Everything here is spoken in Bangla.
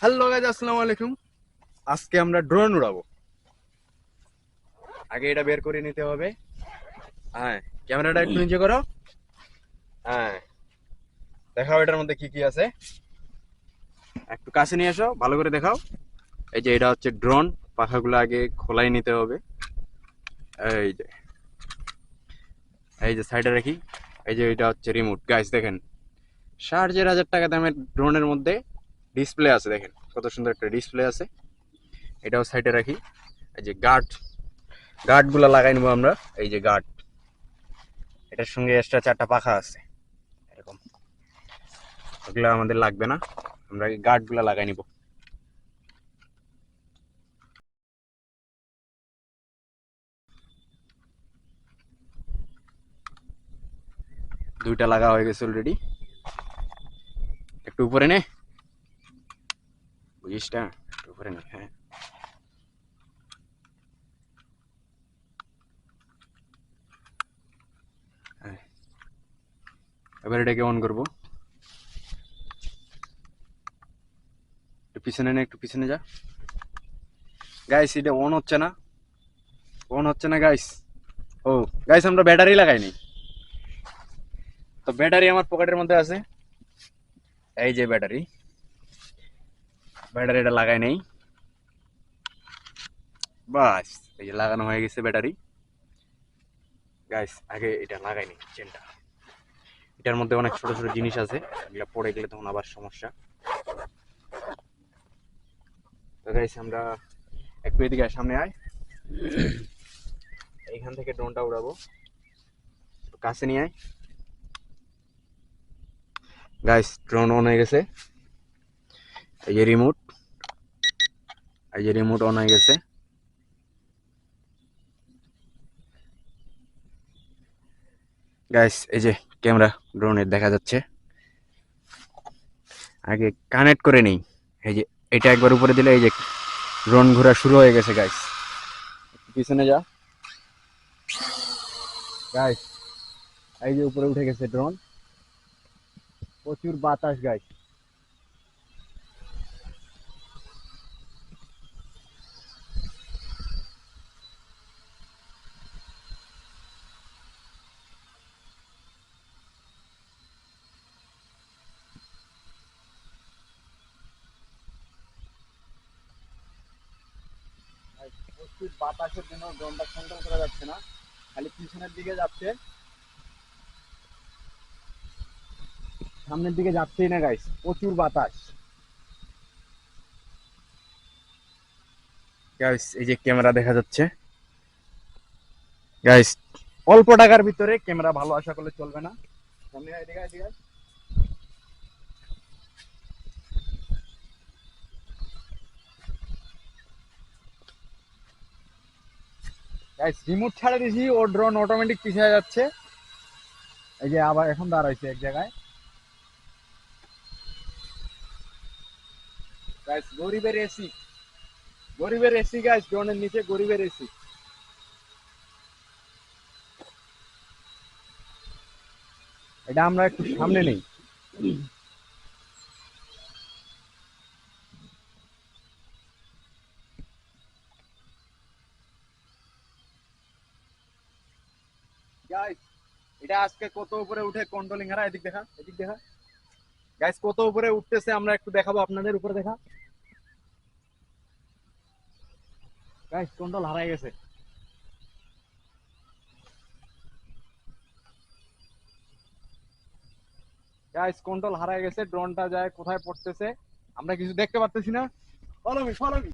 হ্যালো গাইজ আসসালামু আলাইকুম। আজকে আমরা ড্রোন উড়াবো। আগে এটা বের করে নিতে হবে। হ্যাঁ ক্যামেরাটা একটু নিচে করো। হ্যাঁ দেখাও এটার মধ্যে কি কি আছে। একটু কাছে নিয়ে এসো, ভালো করে দেখাও। এই যে এটা হচ্ছে ড্রোন পাখাগুলো আগে খোলাই নিতে হবে। এই যে এই যে সাইডে রাখি। এই যে এটা হচ্ছে রিমোট গাইস দেখেন, ষাট হাজার টাকা দামের ড্রোনের মধ্যে ডিসপ্লে আছে, দেখেন। কত সুন্দর একটা ডিসপ্লে আছে। এটাও সাইডে রাখি। এই যে গার্ড গার্ডগুলো লাগাই নেব আমরা। এই যে গার্ড এটার সঙ্গে এক্সট্রা চারটা পাখা আছে। এরকম। ওগুলো আমাদের লাগবে না। আমরা গার্ডগুলো লাগাই নিব। দুইটা লাগা হয়ে গেছে অলরেডি একটু উপরে নে। বুঝিসটা একটু উপরে নে হ্যাঁ হ্যাঁ। এবার এটাকে অন করব একটু পিছনে নে একটু পিছনে যা গাইস এটা অন হচ্ছে না অন হচ্ছে না গাইস ও গাইস আমরা ব্যাটারি লাগাইনি। তো ব্যাটারি আমার পকেটের মধ্যে আছে। এই যে ব্যাটারি। ব্যাটারিটা লাগাই নেই। বাস, এই যে লাগানো হয়ে গেছে ব্যাটারি। গাইস, আগে এটা লাগাই নি চেনটা এটার মধ্যে অনেক ছোট ছোট জিনিস আছে, এগুলো পড়ে গেলে তখন আবার সমস্যা। তো গাইস, আমরা একটু এদিকে সামনে আয়। এইখান থেকে ড্রোনটা উড়াবো। কাছে নিয়ে আয়। গাইস ড্রোন অন হয়ে গেছে। এই যে রিমোট এই যে রিমোট অন হয়ে গেছে। গাইস এই যে ক্যামেরা ড্রোনের দেখা যাচ্ছে। আগে কানেক্ট করে নেই। এই যে এটা একবার উপরে দিলে এই যে ড্রোন ঘোরা শুরু হয়ে গেছে গাইস পিছনে যা। গাইস এই যে উপরে উঠে গেছে ড্রোন প্রচুর বাতাস গাইস প্রচুর বাতাসের জন্য ড্রোনটা কন্ট্রোল করা যাচ্ছে না। খালি পিছনের দিকে যাচ্ছে। সামনের দিকে যাচ্ছেই না গাইস প্রচুর বাতাস। গাইস এই যে ক্যামেরা দেখা যাচ্ছে। গাইস অল্প টাকার ভিতরে ক্যামেরা ভালো আশা করলে চলবে না। সামনে এদিকে এদিকে। গাইস রিমোট ছাড়া দিয়েছি ও ড্রোন অটোমেটিক পিছিয়ে যাচ্ছে। এই যে আবার এখন দাঁড়াইছে এক জায়গায়। গাইস গরিবের এসি গরিবের এসি গাইস ড্রোনের নিচে গরিবের এসি এটা আমরা একটু সামনে নেই। গাইস এটা আজকে গাইস কত উপরে উঠতেছে আমরা একটু দেখাবো আপনাদের উপরে দেখা। হারাই গেছে। গাইস কন্ট্রোল হারাই গেছে ড্রোনটা যায়, কোথায় পড়তেছে? আমরা কিছু দেখতে পারতেছি না। Follow me follow me